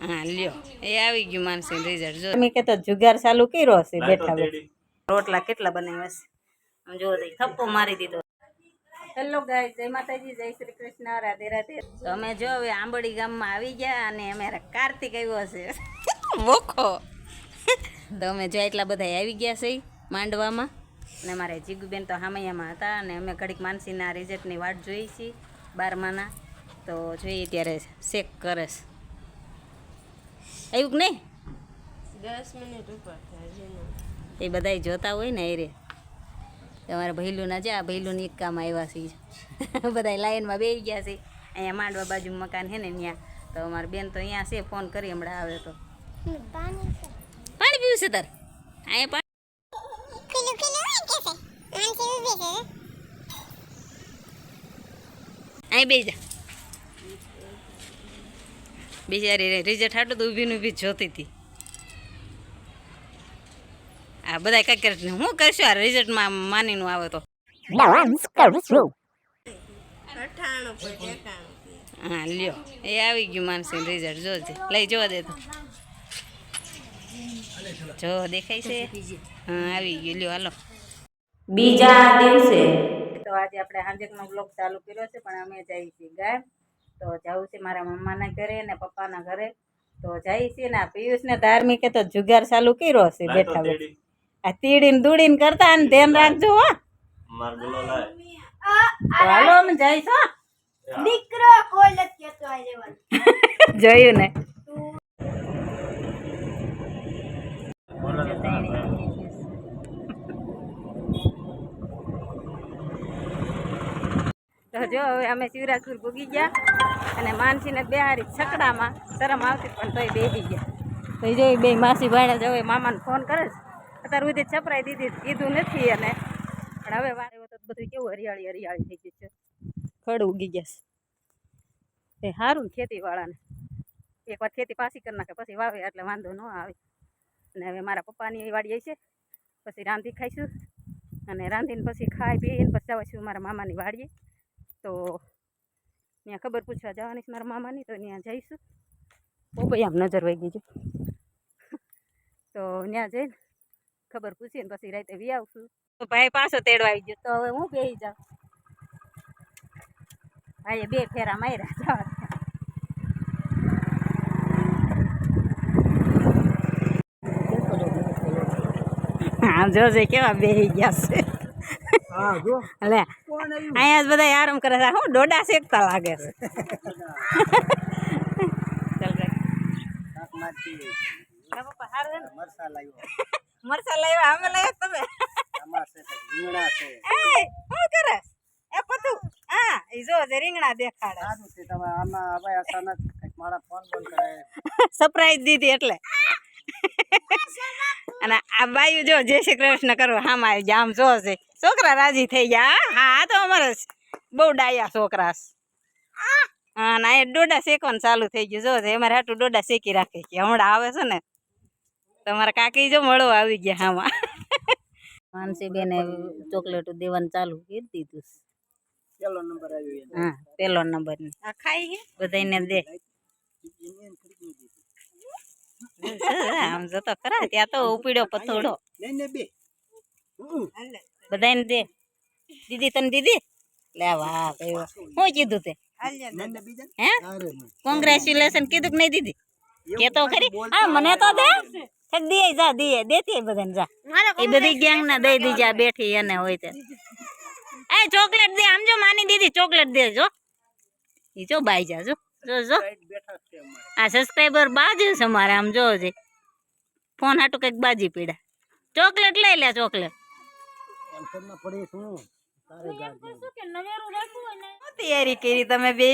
હા લ્યો. એ આવી ગયું માનસી રિઝલ્ટ જો. મેં કહેતો જુગાર ચાલુ કર્યો હશે બેઠા બેઠા રોટલા કેટલા બનાવ્યા છે? આમ જો થપ્પો મારી દીધો. હેલો ગાય જય માતાજી જય શ્રી કૃષ્ણ. રાધે રાધે. તો અમે જો હવે આંબડી ગામમાં આવી ગયા અને અમારા કાર્તિક આવ્યો છે મોખો તો અમે જો એટલા બધા આવી ગયા છે માંડવામાં. અને મારે જીગુબેન તો હામૈયામાં હતા અને અમે ઘડીક માનસીના રિઝલ્ટની વાટ જોઈ છીએ બારમાના. તો જોઈએ ત્યારે ચેક કરે છે. આવ્યું કે નહીં? દસ મિનિટ ઉપર એ બધા જોતા હોય ને એ રે તમારા ભૈલુના છે આ ભૈલુની એક કામ આવ્યા છે. બધા લાઈનમાં બેસી ગયા છે. અહીંયા માંડવા બાજુ મકાન છે ને ત્યાં. તો અમારી બેન તો અહીંયા છે ફોન કરી હમણાં આવે તો. પાણી પીવું છે તાર? અહીંયા પાણી અહીં બેસી જા. બિચારી રિઝલ્ટ આટલું તો ઊભી ઊભી જોતી હતી. આ બધા કઈ કરે હું કરશું આ રિઝલ્ટમાં માનીનું આવે તો? હા, લ્યો. એ આવી ગયું માનસી રિઝલ્ટ જોજે લઈ જોવા દે તો. જો દેખાય છે? હા, આવી ગયું. લ્યો, હાલો. બીજા દિવસે તો આજે આપણે હાંજકનો બ્લોગ ચાલુ કર્યો છે, પણ અમે જઈએ છીએ ગામ. તો જવું છે મારા મમ્માના ઘરે ને પપ્પાના ઘરે. તો જઈ છીએ ને આ પિયુષને ધાર્મિકે તો જુગાર ચાલુ કર્યો છે બેઠા બેઠા. તેડી. આ તીડીને દૂડીને કરતા ને ધ્યાન રાખજો હો. હાલો અમે જઈશું. દીકરો કોઈ નથી જોયું ને તો જો હવે અમે શિવરાજપુર ભૂગી ગયા અને માનસીને બેહારી છકડામાં શરમ આવતી પણ તોય બેસી ગયા. તો એ જોઈ બે માસી ભાઈને જો એ મામાને ફોન કરે છે. અત્યાર સુધી છપરાઈ દીધી કીધું નથી અને પણ હવે વારે તો બધું કેવું હરિયાળી હરિયાળી થઈ ગયું છે. ખડ ઉગી ગયા છે. એ સારું ને ખેતીવાળાને. એક વાર ખેતી પાછી કરી નાખે, પછી વાવે એટલે વાંધો ન આવે. અને હવે મારા પપ્પાની વાડીએ છે પછી રાંધી ખાઈશું. અને રાંધીને પછી ખાઈ પીને પછી જવાશું મારા મામાની વાડીએ. તો ત્યાં ખબર પૂછવા જવાની છે મારા મામાની, તો ત્યાં જઈશું. બહુ ભાઈ આમ નજર વહી ગઈ છે. તો ત્યાં જઈને ખબર પૂછીને પછી રાતે વી આવશું. તો ભાઈ પાછો તેડવા આવી ગયો. તો હવે હું બેસી જાઉં? ભાઈએ બે ફેરા માર્યા જવા. જોજે કેવા બેહી ગયા છે. લે અહીંયા બધા આરામ કરે છે. હું ડોડા શેકતા લાગે છે? મરચાં લાવ્યા. અમે લાવ્યા તમે. એ શું કરે? એ પતુ. હા ઈ જો જે રીંગણા દેખાડે. સરપ્રાઈઝ દીધી એટલે. અને આ ભાઈ જો જય શ્રી કૃષ્ણ કરો હા આવી ગયા આમ જો છે. છોકરા રાજી થઈ ગયા હા, તો અમારે બહુ ડાયા છોકરા હા. ના એ ડોડા શેકવાનું ચાલુ થઈ ગયું. જો છે અમારે હાટું ડોડા શેકી રાખે કે હમણાં આવે છે ને તમારા કાકી જો મળો આવી ગયા હામાં. માનસી બેને ચોકલેટ દેવાનું ચાલુ કરી દીધું છે. હા પેલો નંબર. આ ખાઈ બધાને દે. આમ જતો ખરા. ત્યાં તો ઉપીડો પથોડો. બધાને દે. દીદી તને દીદી લે વાહ કયો શું કીધું તે? હે? કોંગ્રેચ્યુલેશન કીધું કે નહીં દીદી? કે તો ખરી? હા મને તો દે. દે જા દે દેતી બધાને જા. એ બધી ગેંગ ના દઈ દીજા બેઠી એને હોય તે. એ ચોકલેટ દે. આમ જો માની દીદી ચોકલેટ દે જો. ઈ જો બાઈ જા. જો જો. જો આ સબસ્ક્રાઈબર બાજુ છે મારે આમ જોવો છે. ફોન હાટું કંઈક બાજી પીડા. ચોકલેટ લઈ લે ચોકલેટ. શું તૈયારી કરી તમે બે?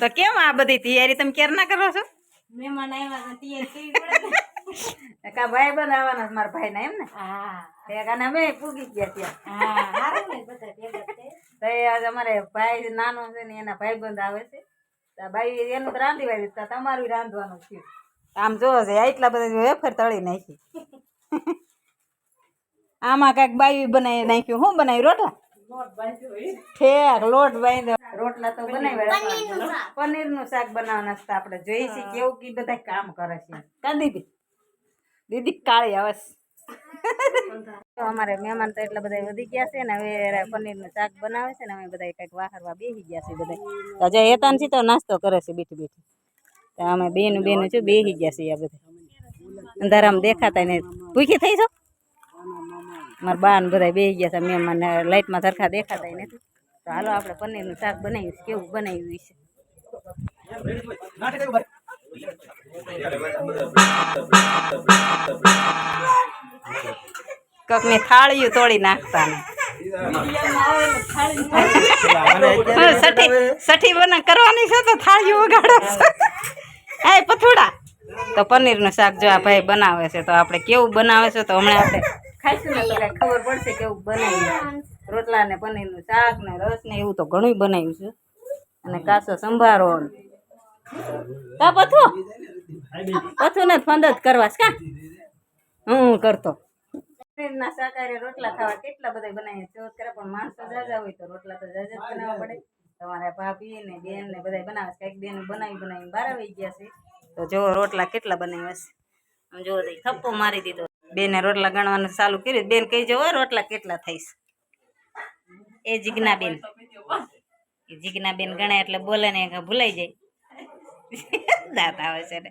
તો કેમ આ બધી તૈયારી તમે ક્યારે ના કરો છો? મહેમાન આવ્યા તૈયારી કરવી કા ભાઈ બંધ આવવાના મારા ભાઈ ના એમ ને? હા. અમે પૂગી ગયા ત્યાં. હા સારું ને બધા ભેગા થઈ તો એ આજ અમારે ભાઈ નાનો છે ને એના ભાઈ બંધ આવે છે. તો ભાઈ એનું તો રાંધી વાળી તો તમારું રાંધવાનું થયું આમ જો છે એટલા બધા વેફર તળી નાખી. આમાં કાંઈક બાયું બનાવી નાખ્યું. શું બનાવ્યું? રોટલા? ઠેક લોટ બાંધ્યો. રોટલા તો બનાવ્યા પનીરનું શાક. બનાવવાના હતા આપણે જોઈએ છીએ કેવું કે બધા કામ કરે છે. કા દીદી? દીદી કાળી આવે છે. તો અમારે મહેમાન તો એટલા બધા વધી ગયા છે ને હવે પનીરનું શાક બનાવે છે ને અમે બધા કંઈક વાહરવા બેસી ગયા છે બધા હજુ હેતાન છે તો નાસ્તો કરે છે બેઠી બેઠી તો અમે બેનું બેનું છું, બેસી ગયા છે આ બધા અંધારામાં દેખાતા ને ભૂખી થઈ છો? મારા બા ને બધા બેસી ગયા છે મહેમાન લાઇટમાં સરખા દેખાતા નથી. તો હાલો આપણે પનીરનું શાક બનાવ્યું છે કેવું બનાવ્યું છે? કોકની થાળીયું તોડી નાખતા ને સઠી સઠી બના કરવાની છે તો થાળીઓ વગાડો એ પથુડા. તો પનીરનું શાક જો આ ભાઈ બનાવે છે તો આપણે કેવું બનાવે છે તો હમણાં આપણે ખાઈશું ને તો કાંઈ ખબર પડશે કેવું બનાવ્યું રોટલા ને પનીરનું શાક ને રસ ને એવું તો ઘણું બનાવ્યું છે. અને કાસો સંભારો કા પથુ પથુ ને ફંદ જ કરવા છે કા? હું કરતો. પનીરના શાકાહારી રોટલા ખાવા કેટલા બધા બનાવીએ? ચોથ કરે પણ માણસો જાજા હોય તો રોટલા તો જાજા જ બનાવવા પડે. તમારા ભાભી ને બેન ને બધા બનાવે છે. કંઈક બેન બનાવી બનાવી બાર આવી ગયા છે. તો જો રોટલા કેટલા બનાવ્યા છે? જોવો થપ્પો મારી દીધો. બેને રોટલા ગણવાનું ચાલુ કર્યું. બેન કહી જવો રોટલા કેટલા થઈશ એ જીગના બેન જીજ્ઞા બેન ગણાય એટલે બોલે ને ભૂલાઈ જાય. દાંત આવે છે ને.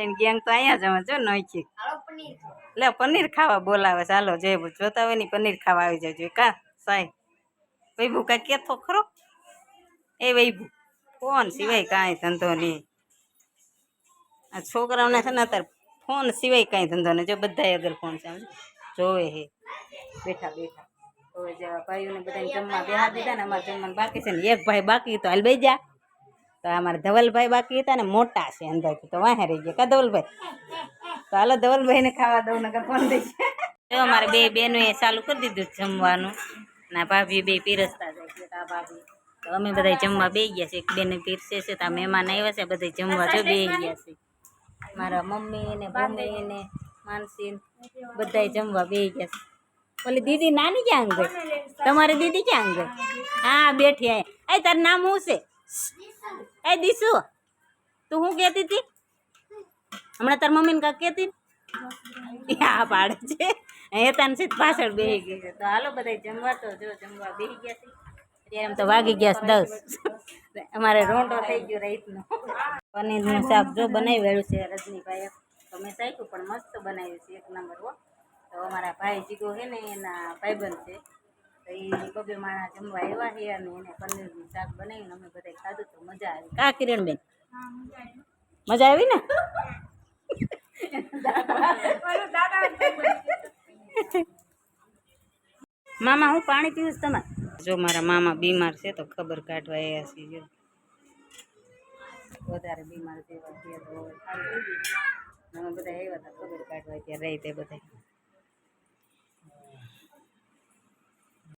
તેની ગેંગ તો અહીંયા જ અમે જો નોખી લે પનીર ખાવા બોલાવે છે. હાલો જે જોતા હોય ને પનીર ખાવા આવી જજો. કા સાહેબ વૈભુ કાંઈ કેતો ખરો? એ વૈભુ ફોન સિવાય કાંઈ ધંધો નહીં. આ છોકરાઓને છે ને અત્યારે ફોન સિવાય કાંઈ ધંધો નહીં. જો બધાય અગર ફોન છે. જોવે હે. બેઠા બેઠા. હવે જેવા ભાઈઓને બધાને જમવા બેહા દીધા ને અમારે જમવાનું બાકી છે ને. એક ભાઈ બાકી તો હાલ બે જા. તો અમારા ધવલભાઈ બાકી હતા ને મોટા છે અંદર તો વાહે રહી ગયા. કા ધવલભાઈ? તો હાલો ધવલભાઈને ખાવા દઉં નગર ફોન દઈ જો અમારે બે બેનો એ ચાલુ કરી દીધું છે જમવાનું. ના, ભાભી બે પીરસતા જાય છે, તા ભાભી. તો અમે બધા જમવા બે ગયા છે. એક બેને પીરસે છે, તા મહેમાન આવ્યા છે બધા જમવા જો બે ગયા છે. મારા મમ્મી ને મમ્મી ને માનસી બધા જમવા બે ગયા છે. ઓલી દીદી નાની ક્યાં ગઈ તમારી દીદી ક્યાં ગઈ હા, બેઠી આ તારું નામ શું છે? એ દીસુ તું શું કહેતી હતી? હમણાં તાર મમ્મીને કાંક કહેતી હા પાડે છે. હેતાન સીધ પાછળ બેસી ગઈ છે. તો હાલો બધા જમવા તો જો જમવા બેસી ગયા છે. અત્યારે એમ તો વાગી ગયા છે દસ. અમારે રોંટો થઈ ગયો રાતનો. પનીરનું શાક જો બનાવી વેળું છે રજનીભાઈએ. તો મેં સાચું પણ મસ્ત બનાવ્યું છે એક નંબર હો. તો અમારા ભાઈ જીગો છે ને એના ભાઈબંધ છે. તો એ બબે માણા જમવા આવ્યા છે અને એને પનીરનું શાક બનાવીને અમે બધા ખાધું તો મજા આવી. કા કિરણબેન? મજા આવી. ને? મામા હું પાણી પીવું છું તમારે? જો મારા મામા બીમાર છે તો ખબર કાઢવા એ છે જો. વધારે બીમાર તો ગયું અમે બધા આવ્યા હતા ખબર કાઢવા ત્યાં રહી તે બધા